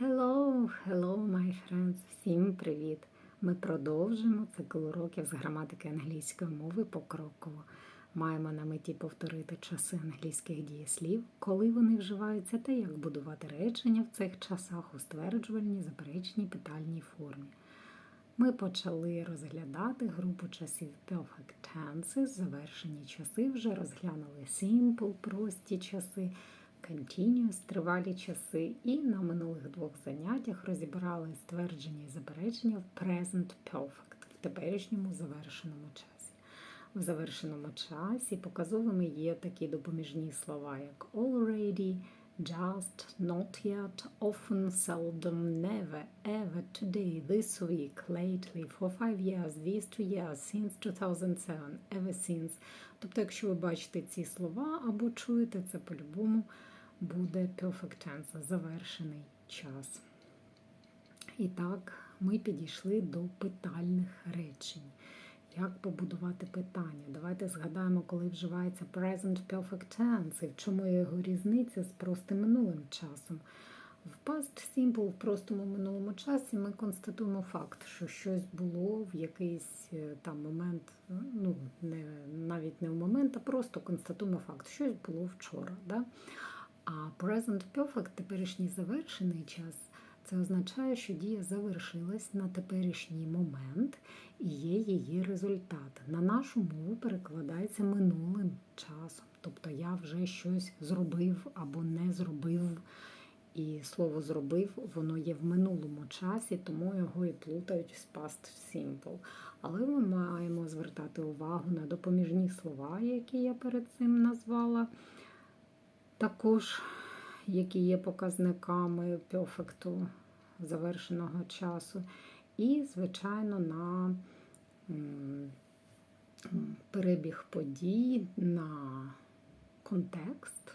Hello, hello, my friends! Всім привіт! Ми продовжуємо цикл уроків з граматики англійської мови покроково. Маємо на меті повторити часи англійських дієслів, коли вони вживаються, та як будувати речення в цих часах у стверджувальній, заперечній, питальній формі. Ми почали розглядати групу часів Perfect Tenses, завершені часи, вже розглянули Simple, прості часи, Continuous, тривалі часи, і на минулих двох заняттях розібрали ствердження і заперечення в Present Perfect, в теперішньому завершеному часі. В завершеному часі показовими є такі допоміжні слова, як already, just, not yet, often, seldom, never, ever, today, this week, lately, for five years, these two years, since 2007, ever since. Тобто, якщо ви бачите ці слова або чуєте це по-любому, буде perfect tense, завершений час. І так, ми підійшли до питальних речень. Як побудувати питання? Давайте згадаємо, коли вживається present perfect tense, і в чому його різниця з простим минулим часом. В past simple, в простому минулому часі, ми констатуємо факт, що щось було в якийсь е, там момент, ну не навіть не в момент, а просто констатуємо факт, щось було вчора. Да? А present perfect, теперішній завершений час, це означає, що дія завершилась на теперішній момент і є її результат. На нашу мову перекладається минулим часом. Тобто я вже щось зробив або не зробив. І слово зробив, воно є в минулому часі, тому його і плутають з past simple. Але ми маємо звертати увагу на допоміжні слова, які я перед цим назвала. Також, які є показниками перфекту завершеного часу. І, звичайно, на перебіг подій, на контекст.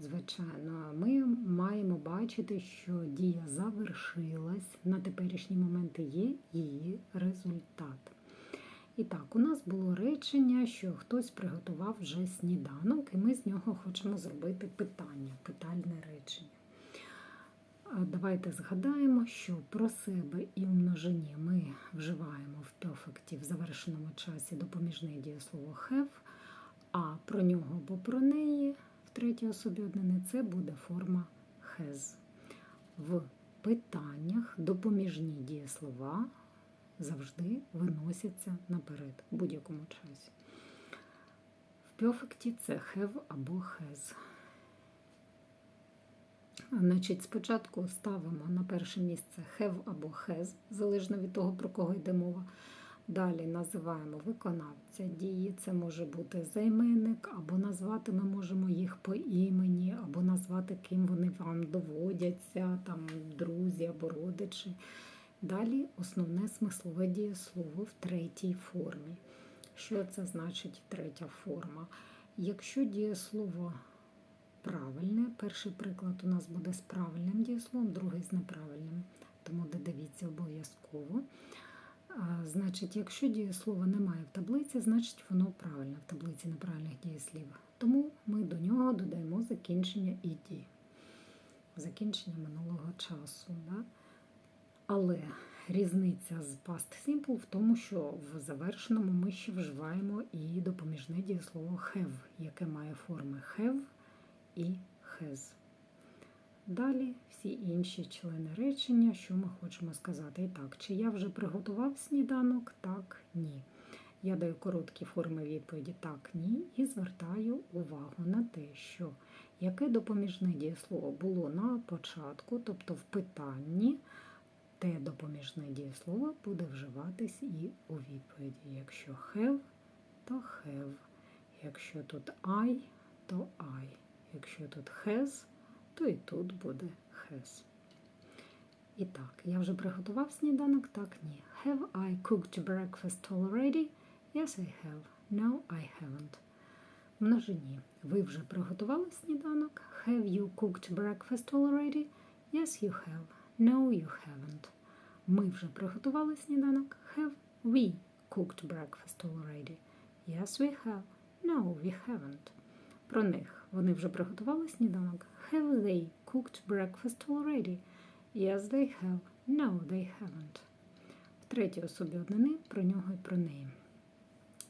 Звичайно, ми маємо бачити, що дія завершилась, на теперішній момент є її результат. І так, у нас було речення, що хтось приготував вже сніданок, і ми з нього хочемо зробити питання, питальне речення. Давайте згадаємо, що про себе і в множині ми вживаємо в перфекті в завершеному часі допоміжне дієслово have, а про нього або про неї в третій особі однини це буде форма has. В питаннях допоміжні дієслова завжди виносяться наперед в будь-якому часі. В перфекті це have або has. Значить, Спочатку ставимо на перше місце have або has, залежно від того, про кого йде мова. Далі називаємо виконавця дії, це може бути займенник, або назвати ми можемо їх по імені, або назвати, ким вони вам доводяться, там друзі або родичі. Далі основне смислове дієслово в третій формі. Що це значить третя форма? Якщо дієслово правильне, перший приклад у нас буде з правильним дієсловом, другий з неправильним, тому додивіться обов'язково. Значить, якщо дієслова немає в таблиці, значить воно правильне в таблиці неправильних дієслів. Тому ми до нього додаємо закінчення «іді», закінчення минулого часу. Да? Але різниця з past simple в тому, що в завершеному ми ще вживаємо і допоміжне дієслово have, яке має форми have і has. Далі всі інші члени речення, що ми хочемо сказати. І так, чи я вже приготував сніданок? Так, ні. Я даю короткі форми відповіді так, ні, і звертаю увагу на те, що яке допоміжне дієслово було на початку, тобто в питанні те допоміжне дієслово буде вживатись і у відповіді. Якщо have, то have. Якщо тут I, то I. Якщо тут has, то і тут буде has. І так, я вже приготував сніданок? Так, ні. Have I cooked breakfast already? Yes, I have. No, I haven't. Множині. Ви вже приготували сніданок? Have you cooked breakfast already? Yes, you have. No, you haven't. Ми вже приготували сніданок. Have we cooked breakfast already? Yes, we have. No, we haven't. Про них. Вони вже приготували сніданок. Have they cooked breakfast already? Yes, they have. No, they haven't. В третій особі однини про нього і про неї.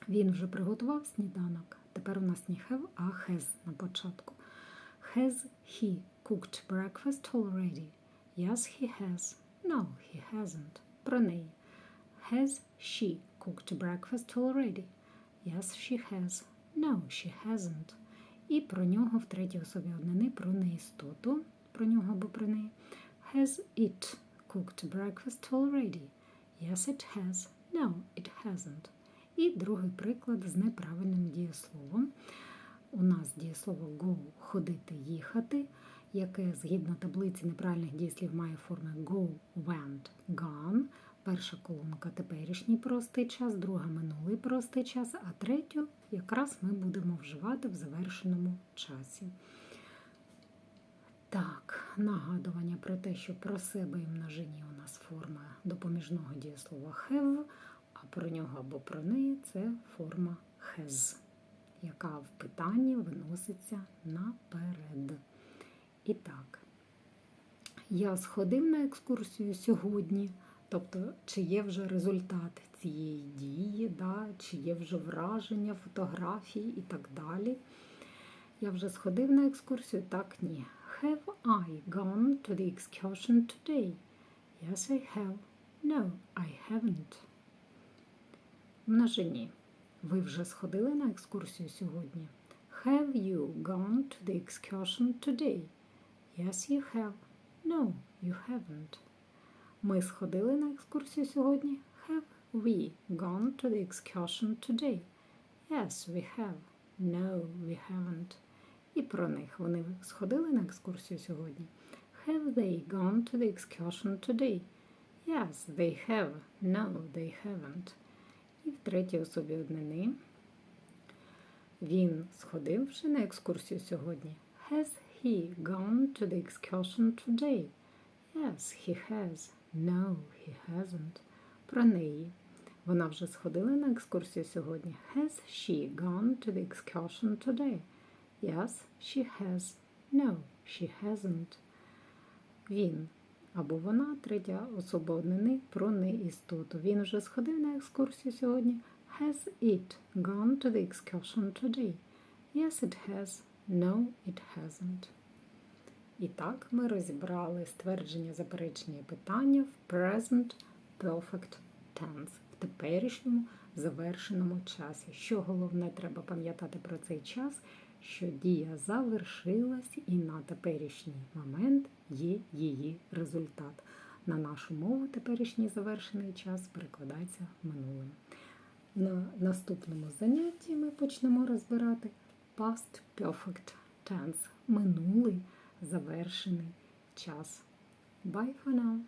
Він вже приготував сніданок. Тепер у нас не have, а has на початку. Has he cooked breakfast already? Yes, he has. No, he hasn't. Про неї. Has she cooked breakfast already? Yes, she has. No, she hasn't. І про нього в третій особі однини про неістоту. Про нього або про неї. Has it cooked breakfast already? Yes, it has. No, it hasn't. І другий приклад з неправильним дієсловом. У нас дієслово go ходити, їхати, яке згідно таблиці неправильних дієслів має форми go, went, gone. Перша колонка теперішній простий час, друга минулий простий час, а третю якраз ми будемо вживати в завершеному часі. Так, нагадування про те, що про себе і множині у нас форма допоміжного дієслова have, а про нього або про неї це форма has, яка в питанні виноситься наперед. І так, я сходив на екскурсію сьогодні, тобто, чи є вже результат цієї дії, да, чи є вже враження, фотографії і так далі. Я вже сходив на екскурсію, так ні. Have I gone to the excursion today? Yes, I have. No, I haven't. Множині. Ви вже сходили на екскурсію сьогодні? Have you gone to the excursion today? Yes, you have. No, you haven't. Ми сходили на екскурсію сьогодні? Have we gone to the excursion today? Yes, we have. No, we haven't. І про них вони сходили на екскурсію сьогодні? Have they gone to the excursion today? Yes, they have. No, they haven't. І в третій особі однини. Він сходив вже на екскурсію сьогодні. Has he gone to the excursion today? Yes, he has. No, he hasn't. Про неї. Вона вже сходила на екскурсію сьогодні. Has she gone to the excursion today? Yes, she has. No, she hasn't. Він або вона, третя особа однини про неістоту. Він вже сходив на екскурсію сьогодні. Has it gone to the excursion today? Yes, it has. No, it hasn't. І так ми розібрали ствердження, заперечення питання в present perfect tense, в теперішньому завершеному часі. Що головне треба пам'ятати про цей час, що дія завершилась і на теперішній момент є її результат. На нашу мову теперішній завершений час перекладається минулим. На наступному занятті ми почнемо розбирати past perfect tense, минулий завершений час. Bye for now!